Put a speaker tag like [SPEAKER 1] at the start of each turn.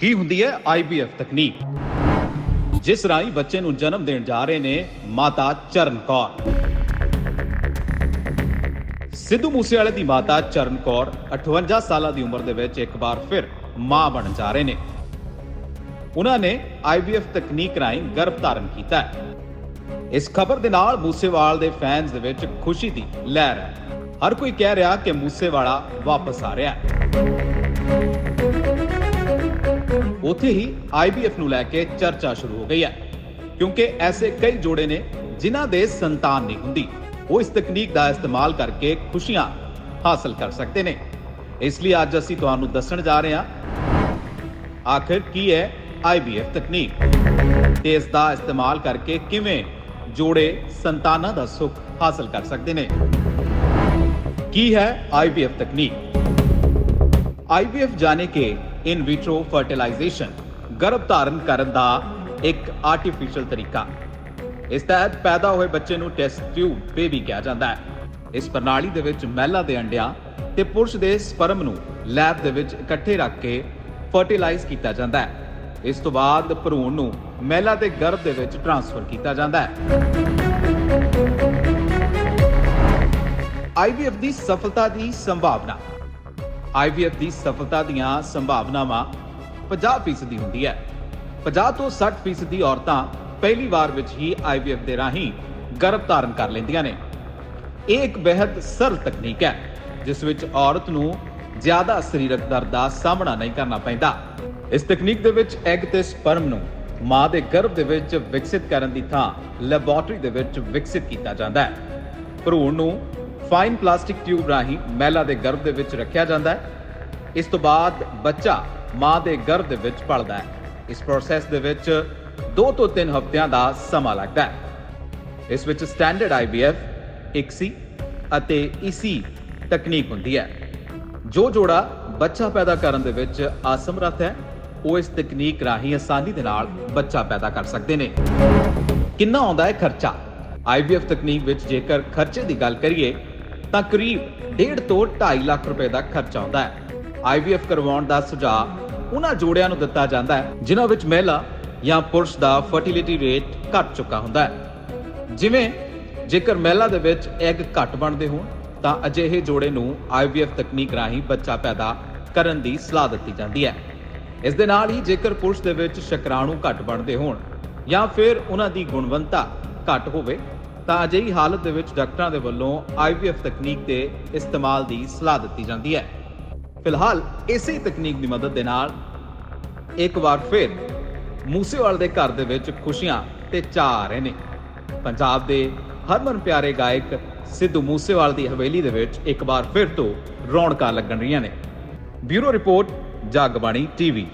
[SPEAKER 1] ਕੀ ਹੁੰਦੀ ਹੈ? ਆਈਵੀਐਫ ਤਕਨੀਕ। ਜਿਸ ਰਾਹੀਂ ਬੱਚੇ ਨੂੰ ਜਨਮ ਦੇਣ ਜਾ ਰਹੇ ਨੇ ਮਾਤਾ ਚਰਨ ਕੌਰ। ਸਿੱਧੂ ਮੂਸੇਵਾਲੇ ਦੀ ਮਾਤਾ ਚਰਨ ਕੌਰ 58 ਸਾਲਾਂ ਦੀ ਉਮਰ ਦੇ ਵਿੱਚ ਇੱਕ ਵਾਰ ਫਿਰ ਮਾਂ ਬਣ ਜਾ ਰਹੇ ਨੇ। ਉਹਨਾਂ ਨੇ ਆਈਵੀਐਫ ਤਕਨੀਕ ਰਾਹੀਂ ਗਰਭ ਧਾਰਨ ਕੀਤਾ ਹੈ। ਇਸ ਖਬਰ ਦੇ ਨਾਲ ਮੂਸੇਵਾਲ ਦੇ ਫੈਨਸ ਦੇ ਵਿੱਚ ਖੁਸ਼ੀ ਦੀ ਲਹਿਰ ਹੈ। ਹਰ ਕੋਈ ਕਹਿ ਰਿਹਾ ਕਿ ਮੂਸੇਵਾਲਾ ਵਾਪਸ ਆ ਰਿਹਾ ਹੈ। ਉੱਥੇ ਹੀ ਆਈਵੀਐਫ ਨੂੰ ਲੈ ਕੇ ਚਰਚਾ ਸ਼ੁਰੂ ਹੋ ਗਈ ਹੈ। ਕਿਉਂਕਿ ਐਸੇ ਕਈ ਜੋੜੇ ਨੇ ਜਿਨ੍ਹਾਂ ਦੇ ਸੰਤਾਨ ਨਹੀਂ ਹੁੰਦੀ। ਉਹ ਇਸ ਤਕਨੀਕ ਦਾ ਇਸਤੇਮਾਲ ਕਰਕੇ ਖੁਸ਼ੀਆਂ ਹਾਸਲ ਕਰ ਸਕਦੇ ਨੇ। ਇਸ ਲਈ ਅੱਜ ਅਸੀਂ ਤੁਹਾਨੂੰ ਦੱਸਣ ਜਾ ਰਹੇ ਹਾਂ, ਆਖਿਰ ਕੀ ਹੈ ਆਈਵੀਐਫ ਤਕਨੀਕ ਤੇ ਇਸ ਦਾ ਇਸਤੇਮਾਲ ਕਰਕੇ ਕਿਵੇਂ ਜੋੜੇ ਸੰਤਾਨਾਂ ਦਾ ਸੁੱਖ ਹਾਸਲ ਕਰ ਸਕਦੇ ਨੇ। ਕੀ ਹੈ ਆਈਵੀਐਫ ਤਕਨੀਕ? ਆਈਵੀਐਫ ਜਾਣੇ ਕਿ ਇਨ ਵਿਟਰੋ ਫਰਟੀਲਾਈਜੇਸ਼ਨ ਗਰਭ ਧਾਰਨ ਕਰਨ ਦਾ ਇੱਕ ਆਰਟੀਫੀਸ਼ੀਅਲ ਤਰੀਕਾ। ਇਸ ਤਹਿਤ ਪੈਦਾ ਹੋਏ ਬੱਚੇ ਨੂੰ ਟੈਸਟ ਟਿਊਬ ਬੇਬੀ ਕਿਹਾ ਜਾਂਦਾ ਹੈ। ਇਸ ਪ੍ਰਣਾਲੀ ਦੇ ਵਿੱਚ ਮਹਿਲਾ ਦੇ ਅੰਡਿਆਂ ਤੇ ਪੁਰਸ਼ ਦੇ ਸਪਰਮ ਨੂੰ ਲੈਬ ਦੇ ਵਿੱਚ ਇਕੱਠੇ ਰੱਖ ਕੇ ਫਰਟੀਲਾਈਜ਼ ਕੀਤਾ ਜਾਂਦਾ ਹੈ। ਇਸ ਤੋਂ ਬਾਅਦ ਭਰੂਣ ਨੂੰ ਮਹਿਲਾ ਦੇ ਗਰਭ ਦੇ ਵਿੱਚ ਟ੍ਰਾਂਸਫਰ ਕੀਤਾ ਜਾਂਦਾ ਹੈ। ਆਈਵੀਐਫ ਦੀ ਸਫਲਤਾ ਦੀ ਸੰਭਾਵਨਾ। ਆਈਵੀਐਫ ਦੀ ਸਫਲਤਾ ਦੀਆਂ ਸੰਭਾਵਨਾਵਾਂ 50% ਦੀ ਹੁੰਦੀ ਹੈ। 50 ਤੋਂ 60% ਦੀ ਔਰਤਾਂ ਪਹਿਲੀ ਵਾਰ ਵਿੱਚ ਹੀ ਆਈਵੀਐਫ ਦੇ ਰਾਹੀਂ ਗਰਭ ਧਾਰਨ ਕਰ ਲੈਂਦੀਆਂ ਨੇ। ਇਹ ਇੱਕ ਬੇहद ਸਰਲ ਤਕਨੀਕ ਹੈ, ਜਿਸ ਵਿੱਚ ਔਰਤ ਨੂੰ ਜ਼ਿਆਦਾ ਸਰੀਰਕ ਦਰਦ ਦਾ ਸਾਹਮਣਾ ਨਹੀਂ ਕਰਨਾ ਪੈਂਦਾ। ਇਸ ਤਕਨੀਕ ਦੇ ਵਿੱਚ ਐਗ ਤੇ ਸਪਰਮ ਨੂੰ ਮਾਂ ਦੇ ਗਰਭ ਦੇ ਵਿੱਚ ਵਿਕਸਿਤ ਕਰਨ ਦੀ ਥਾਂ ਲੈਬੋਰਟਰੀ ਦੇ ਵਿੱਚ ਵਿਕਸਿਤ ਕੀਤਾ ਜਾਂਦਾ ਹੈ। ਭਰੂਣ ਨੂੰ ਫਾਈਨ ਪਲਾਸਟਿਕ ਟਿਊਬ ਰਾਹੀਂ ਮਹਿਲਾ ਦੇ ਗਰਭ ਦੇ ਵਿੱਚ ਰੱਖਿਆ ਜਾਂਦਾ ਹੈ। ਇਸ ਤੋਂ ਬਾਅਦ ਬੱਚਾ ਮਾਂ ਦੇ ਗਰਭ ਦੇ ਵਿੱਚ ਪਲਦਾ ਹੈ। ਇਸ ਪ੍ਰੋਸੈਸ ਦੇ ਵਿੱਚ 2 ਤੋਂ 3 ਹਫ਼ਤਿਆਂ ਦਾ ਸਮਾਂ ਲੱਗਦਾ ਹੈ। ਇਸ ਵਿੱਚ ਸਟੈਂਡਰਡ ਆਈਵੀਐਫ ਇਕਸੀ ਅਤੇ ਈਸੀ ਤਕਨੀਕ ਹੁੰਦੀ ਹੈ। ਜੋ ਜੋੜਾ ਬੱਚਾ ਪੈਦਾ ਕਰਨ ਦੇ ਵਿੱਚ ਅਸਮਰੱਥ ਹੈ, ਉਹ ਇਸ ਤਕਨੀਕ ਰਾਹੀਂ ਆਸਾਨੀ ਦੇ ਨਾਲ ਬੱਚਾ ਪੈਦਾ ਕਰ ਸਕਦੇ ਨੇ। ਕਿੰਨਾ ਆਉਂਦਾ ਹੈ ਖਰਚਾ? ਆਈਵੀਐਫ ਤਕਨੀਕ ਵਿੱਚ ਜੇਕਰ ਖਰਚੇ ਦੀ ਗੱਲ ਕਰੀਏ ਤਾਂ ਕਰੀਬ 1.5 ਤੋਂ 2.5 ਲੱਖ ਰੁਪਏ ਦਾ ਖਰਚਾ ਆਉਂਦਾ ਹੈ। ਆਈਵੀਐਫ ਕਰਵਾਉਣ ਦਾ ਸੁਝਾਅ ਉਹਨਾਂ ਜੋੜਿਆਂ ਨੂੰ ਦਿੱਤਾ ਜਾਂਦਾ ਹੈ, ਜਿਨ੍ਹਾਂ ਵਿੱਚ ਮਹਿਲਾ ਜਾਂ ਪੁਰਸ਼ ਦਾ ਫਰਟੀਲਿਟੀ ਰੇਟ ਘਟ ਚੁੱਕਾ ਹੁੰਦਾ ਹੈ। ਜਿਵੇਂ, ਜੇਕਰ ਮਹਿਲਾ ਦੇ ਵਿੱਚ ਐਗ ਘੱਟ ਬਣਦੇ ਹੋਣ, ਤਾਂ ਅਜਿਹੇ ਜੋੜੇ ਨੂੰ ਆਈਵੀਐਫ ਤਕਨੀਕ ਰਾਹੀਂ ਬੱਚਾ ਪੈਦਾ ਕਰਨ ਦੀ ਸਲਾਹ ਦਿੱਤੀ ਜਾਂਦੀ ਹੈ। ਇਸ ਦੇ ਨਾਲ ਹੀ ਜੇਕਰ ਪੁਰਸ਼ ਦੇ ਵਿੱਚ ਸ਼ਕਰਾਣੂ ਘੱਟ ਬਣਦੇ ਹੋਣ ਜਾਂ ਫਿਰ ਉਹਨਾਂ ਦੀ ਗੁਣਵੰਤਾ ਘੱਟ ਹੋਵੇ ਤਾਂ ਅਜਿਹੀ ਹਾਲਤ ਦੇ ਵਿੱਚ ਡਾਕਟਰਾਂ ਦੇ ਵੱਲੋਂ ਆਈਵੀਐਫ ਤਕਨੀਕ ਦੇ ਇਸਤੇਮਾਲ ਦੀ ਸਲਾਹ ਦਿੱਤੀ ਜਾਂਦੀ ਹੈ। ਫਿਲਹਾਲ ਇਸੇ ਤਕਨੀਕ ਦੀ ਮਦਦ ਦੇ ਨਾਲ ਇੱਕ ਵਾਰ ਫਿਰ ਮੂਸੇਵਾਲ ਦੇ ਘਰ ਦੇ ਵਿੱਚ ਖੁਸ਼ੀਆਂ ਤੇ ਚਾਅ ਆ ਰਹੇ ਨੇ। ਪੰਜਾਬ ਦੇ ਹਰਮਨ ਪਿਆਰੇ ਗਾਇਕ ਸਿੱਧੂ ਮੂਸੇਵਾਲ ਦੀ ਹਵੇਲੀ ਦੇ ਵਿੱਚ ਇੱਕ ਵਾਰ ਫਿਰ ਤੋਂ ਰੌਣਕਾਂ ਲੱਗਣ ਰਹੀਆਂ ਨੇ। Bureau report, Jagbani TV.